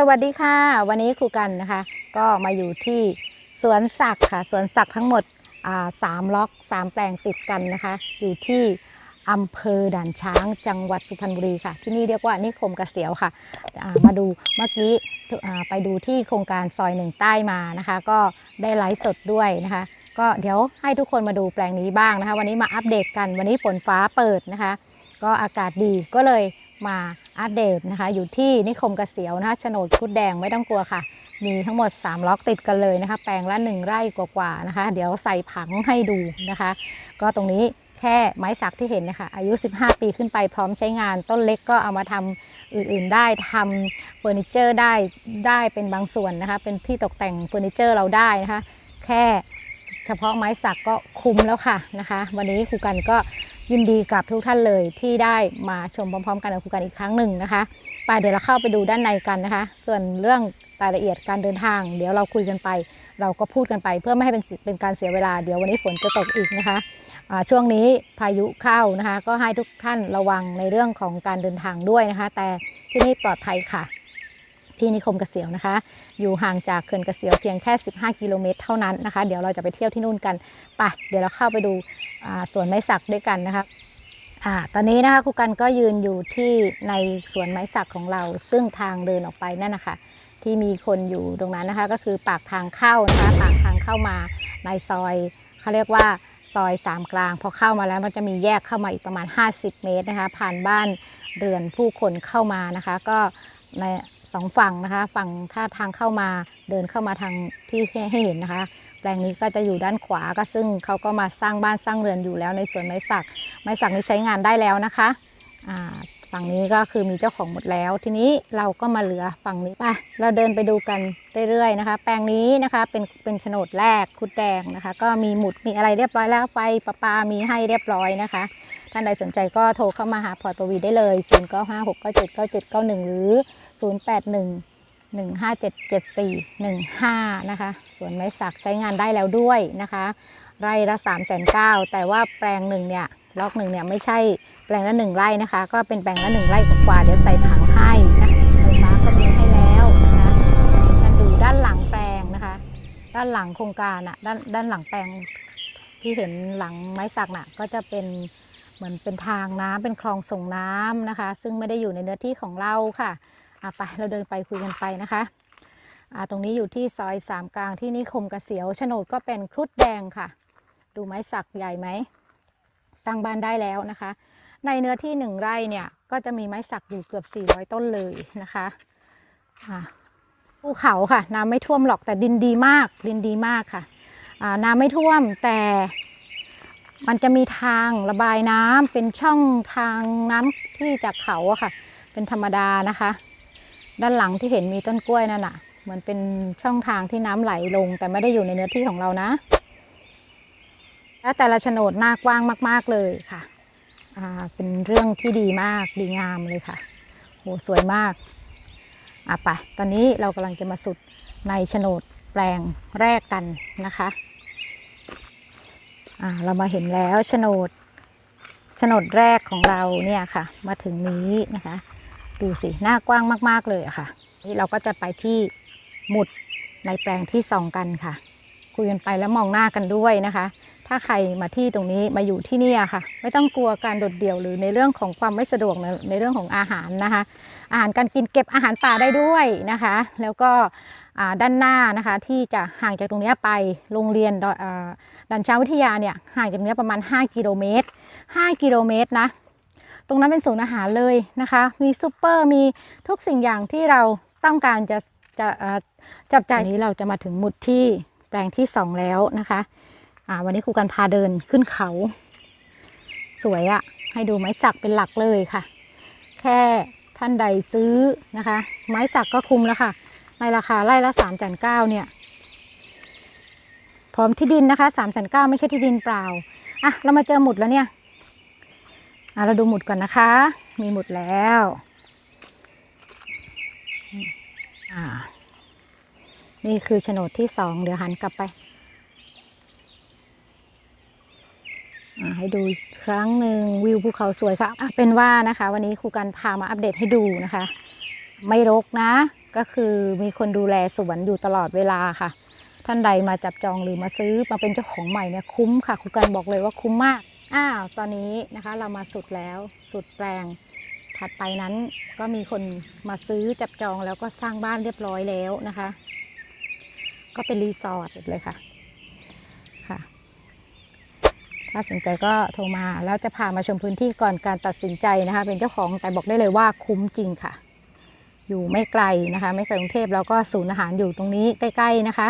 สวัสดีค่ะ วันนี้ครูกันนะคะ ก็มาอยู่ที่สวนสักค่ะสวนสักทั้งหมดสามล็อกสามแปลงติดกันนะคะ อยู่ที่อำเภอด่านช้างจังหวัดสุพรรณบุรีค่ะ ที่นี่เรียกว่านิคมเกษียวค่ะมาดูเมื่อกี้ไปดูที่โครงการซอยหนึ่งใต้มานะคะ ก็ได้ไลฟ์สดด้วยนะคะ ก็เดี๋ยวให้ทุกคนมาดูแปลงนี้บ้างนะคะ วันนี้มาอัปเดตกันวันนี้ฝนฟ้าเปิดนะคะ ก็อากาศดีก็เลยมา อัปเดตนะคะ อยู่ที่นิคมเกษียวนะคะโฉนดคุดแดงไม่ต้องกลัวค่ะ มีทั้งหมด 3 ล็อกติดกันเลยนะคะ แปลงละ1ไร่กว่าๆนะคะ เดี๋ยวใส่ผังให้ดูนะคะ ก็ตรงนี้แค่ไม้สักที่เห็นนะคะอายุ 15 ปีขึ้นไปพร้อมใช้งาน ต้นเล็กก็เอามาทำอื่นๆได้ทำเฟอร์นิเจอร์ได้ได้เป็นบางส่วนนะคะ เป็นที่ตกแต่งเฟอร์นิเจอร์เราได้นะคะ แค่เฉพาะไม้สักก็คุ้มแล้วค่ะนะคะ วันนี้ครูกันก็ ยินดีกับทุกท่านเลยที่ได้มาชมพร้อมๆ กันกับครูกันอีกครั้งหนึ่งนะคะไปเดี๋ยวเราเข้าไปดูด้านในกันนะคะ ส่วนเรื่องรายละเอียดการเดินทาง เดี๋ยวเราคุยกันไป เราก็พูดกันไป เพื่อไม่ให้เป็นเป็นการเสียเวลาเดี๋ยววันนี้ฝนจะตกอีกนะคะช่วงนี้พายุเข้านะคะ ก็ให้ทุกท่านระวังในเรื่องของการเดินทางด้วยนะคะ แต่ที่นี่ปลอดภัยค่ะ ที่นิคมเกษียวนะคะ อยู่ห่างจากเขื่อนเกษียวเพียงแค่ 15 กิโลเมตรเท่านั้นนะคะ เดี๋ยวเราจะไปเที่ยวที่นู่นกันไปเดี๋ยวเราเข้าไปดูสวนไม้สักด้วยกันนะคะอ่าตอนนี้นะคะครูกันก็ยืนอยู่ที่ในสวนไม้สักของเรา ซึ่งทางเดินออกไปนั่นนะคะที่มีคนอยู่ตรงนั้นนะคะ ก็คือปากทางเข้านะคะปากทางเข้ามาในซอยเขาเรียกว่าซอยสามกลาง พอเข้ามาแล้วมันจะมีแยกเข้ามาอีกประมาณ 50 เมตรนะคะ ผ่านบ้านเรือนผู้คนเข้ามานะคะ ก็ใน สองฝั่งนะคะ ฝั่งถ้าทางเข้ามาเดินเข้ามาทางที่ให้เห็นนะคะ แปลงนี้ก็จะอยู่ด้านขวาก็ซึ่งเขาก็มาสร้างบ้านสร้างเรือนอยู่แล้วในสวนไม้สัก ไม้สักนี้ใช้งานได้แล้วนะคะฝั่งนี้ก็คือมีเจ้าของหมดแล้ว ทีนี้เราก็มาเหลือฝั่งนี้ไปเราเดินไปดูกันเรื่อยๆนะคะ แปลงนี้นะคะเป็นเป็นโฉนดแรกคุดแดงนะคะ ก็มีหมุดมีอะไรเรียบร้อยแล้วไฟประปามีให้เรียบร้อยนะคะ ท่านใดสนใจก็โทรเข้ามาหาพอร์ตปวีได้เลย 0 9 5 6 9 7 9 7 9 1 หรือ 0 8 1 1 5 7 7 4 1 5นะคะส่วนไม้สักใช้งานได้แล้วด้วยนะคะ ไร่ละ3 9 0 0 0แต่ว่าแปลงหนึ่งเนี่ยล็อกหนึ่งเนี่ยไม่ใช่แปลงละหนึ่งไร่นะคะ ก็เป็นแปลงละหนึ่งไร่กว่าเดี๋ยวใส่ผังให้นะไฟฟ้าก็มีให้แล้วนะคะกันดูด้านหลังแปลงนะคะ ด้านหลังโครงการอะด้านด้านหลังแปลงที่เห็นหลังไม้สักน่ะก็จะเป็น เหมือนเป็นทางน้ำเป็นคลองส่งน้ำนะคะ ซึ่งไม่ได้อยู่ในเนื้อที่ของเราค่ะอะไปเราเดินไปคุยกันไปนะคะอ่าตรงนี้อยู่ที่ซอยสามกลางที่นิคมกเกษียวโฉนดก็เป็นครุฑแดงค่ะ ดูไม้สักใหญ่ไหมสร้างบ้านได้แล้วนะคะ ในเนื้อที่หนึ่งไร่เนี่ยก็จะมีไม้สักอยู่เกือบ 400 ต้นเลยนะคะภูเขาค่ะ น้ำไม่ท่วมหรอกแต่ดินดีมาก ดินดีมากค่ะ น้ำไม่ท่วมแต่ มันจะมีทางระบายน้ำเป็นช่องทางน้ำที่จากเขาอะค่ะ เป็นธรรมดานะคะ ด้านหลังที่เห็นมีต้นกล้วยนั่นน่ะเหมือนเป็นช่องทางที่น้ำไหลลง แต่ไม่ได้อยู่ในเนื้อที่ของเรานะ และแต่ละโฉนดหน้ากว้างมาก ๆเลยค่ะเป็นเรื่องที่ดีมากดีงามเลยค่ะโหสวยมากอะไปตอนนี้เรากำลังจะมาสุดในโฉนดแปลงแรกกันนะคะ อ่าเรามาเห็นแล้วโฉนดโฉนดแรกของเราเนี่ยค่ะ มาถึงนี้นะคะ ดูสิหน้ากว้างมาก ๆ เลยอะค่ะนี่เราก็จะไปที่หมุดในแปลงที่สองกันค่ะ คุยกันไปแล้วมองหน้ากันด้วยนะคะ ถ้าใครมาที่ตรงนี้มาอยู่ที่นี่ค่ะ ไม่ต้องกลัวการโดดเดี่ยวหรือในเรื่องของความไม่สะดวกในในเรื่องของอาหารนะคะ อาหารการกินเก็บอาหารป่าได้ด้วยนะคะ แล้วก็ด้านหน้านะคะที่จะห่างจากตรงนี้ไปโรงเรียน ด่านช้างวิทยาเนี่ยห่างจากเนี้ยประมาณ 5 กิโลเมตร 5 กิโลเมตรนะ ตรงนั้นเป็นศูนย์อาหารเลยนะคะ มีซูเปอร์มีทุกสิ่งอย่างที่เราต้องการจะจะจับจ่ายนี้เราจะมาถึงหมุดที่แปลงที่สองแล้วนะคะวันนี้ครูกันพาเดินขึ้นเขา สวยอะ่ะให้ดูไม้สักเป็นหลักเลยค่ะ แค่ท่านใดซื้อนะคะ ไม้สักก็คุ้มแล้วค่ะ ในราคาไร่ละสามแสนเก้าเนี่ย พร้อมที่ดินนะคะสามแสนเก้าไม่ใช่ที่ดินเปล่าอะเรามาเจอหมุดแล้วเนี่ยอะเราดูหมุดก่อนนะคะ มีหมุดแล้วอ่านี่คือโฉนดที่สองเดี๋ยวหันกลับไปอ่าให้ดูครั้งหนึ่งวิวภูเขาสวยค่ะอะเป็นว่านะคะ วันนี้ครูกันพามาอัปเดตให้ดูนะคะ ไม่รกนะ ก็คือมีคนดูแลสวนอยู่ตลอดเวลาค่ะ ท่านใดมาจับจองหรือมาซื้อมาเป็นเจ้าของใหม่เนี่ยคุ้มค่ะครูกันบอกเลยว่าคุ้มมากอ้าวตอนนี้นะคะเรามาสุดแล้วสุดแปลงถัดไปนั้นก็มีคนมาซื้อจับจองแล้วก็สร้างบ้านเรียบร้อยแล้วนะคะ ก็เป็นรีสอร์ทเลยค่ะค่ะ ถ้าสนใจก็โทรมาแล้วจะพามาชมพื้นที่ก่อนการตัดสินใจนะคะ เป็นเจ้าของแต่บอกได้เลยว่าคุ้มจริงค่ะ อยู่ไม่ไกลนะคะ ไม่ไกลกรุงเทพแล้วก็ศูนย์อาหารอยู่ตรงนี้ใกล้ ๆนะคะ